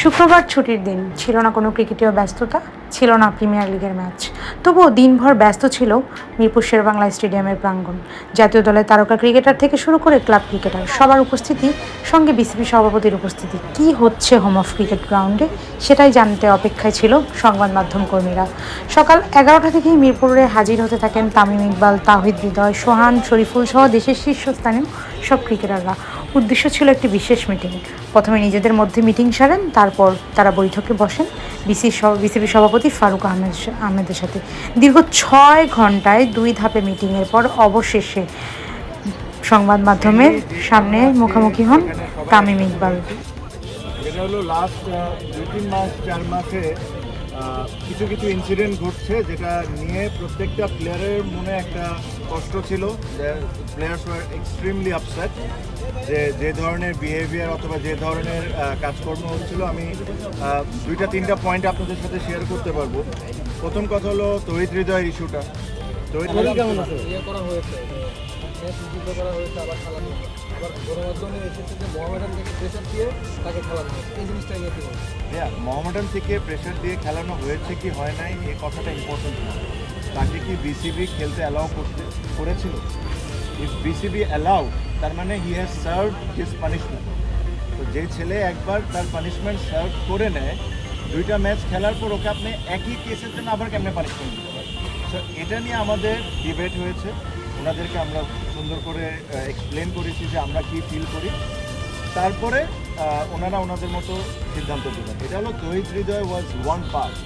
শুক্রবার ছুটির দিন। ছিল না কোনো ক্রিকেটীয় ব্যস্ততা, ছিল না প্রিমিয়ার লিগের ম্যাচ। তবুও দিনভর ব্যস্ত ছিল মিরপুর শেরবাংলা স্টেডিয়ামের প্রাঙ্গণ। জাতীয় দলের তারকা ক্রিকেটার থেকে শুরু করে ক্লাব ক্রিকেটার, সবার উপস্থিতি, সঙ্গে বিসিবি সভাপতির উপস্থিতি। কি হচ্ছে হোম অফ ক্রিকেট গ্রাউন্ডে? সেটাই জানতে অপেক্ষায় ছিল সংবাদ মাধ্যম কর্মীরা। সকাল এগারোটা থেকেই মিরপুরে হাজির হতে থাকেন তামিম ইকবাল, তাহিদ হৃদয়, সোহান শরীফুল সহ দেশের শীর্ষস্থানীয় সব ক্রিকেটাররা। উদ্দেশ্য ছিল একটি বিশেষ মিটিং প্রথমে নিজেদের মধ্যে মিটিং সারেন, তারপর তারা বৈঠকে বসেন। বিসি বিসিবি সভাপতি ফারুক আহমেদ আহমেদের সাথে। দীর্ঘ ছয় ঘন্টায় দুই ধাপে মিটিংয়ের পর অবশেষে সংবাদ মাধ্যমের সামনে মুখোমুখি হন তামিম ইকবাল। কিছু কিছু ইনসিডেন্ট ঘটছে যেটা নিয়ে প্রত্যেকটা প্লেয়ারের মনে একটা কষ্ট ছিল প্লেয়ার্স ওয়ার এক্সট্রিমলি আপসেট যে যে ধরনের বিহেভিয়ার অথবা যে ধরনের কাজকর্ম হচ্ছিল আমি দুইটা তিনটা পয়েন্ট আপনাদের সাথে শেয়ার করতে পারব। প্রথম কথা হলো তহিদ হৃদয়ের ইস্যুটা। তহিদ কেমন আছে? করা হয়েছে করা হয়েছে আবার খেলানো আবার গণমাধ্যমে এসেছে যে মোহামেডান থেকে প্রেশার দিয়ে তাকে খেলানো হয়েছে। এই জিনিসটা নিয়ে কি হ্যাঁ মোহামেডান থেকে প্রেশার দিয়ে খেলানো হয়েছে কি হয় নাই এ কথাটা ইম্পর্টেন্ট না। তাকে কি বিসিবি খেলতে অ্যালাউ করতে, করেছিল? ইফ বিসিবি অ্যালাউ তার মানে he has serve his punishment তো যে ছেলে একবার তার পানিশমেন্ট সার্ভ করে নেয়, দুইটা ম্যাচ খেলার পর ওকে আপনি একই কেসের জন্য আবার কেমনে পানিশমেন্ট দিতে পারেন? সো এটা নিয়ে আমাদের ডিবেট হয়েছে। ওনাদেরকে আমরা সুন্দর করে এক্সপ্লেন করেছি যে আমরা কি ফিল করি। তারপরে ওনারা ওনাদের মতো সিদ্ধান্ত দেবেন এটা হলো তহিদ হৃদয় ওয়াজ ওয়ান পার্ট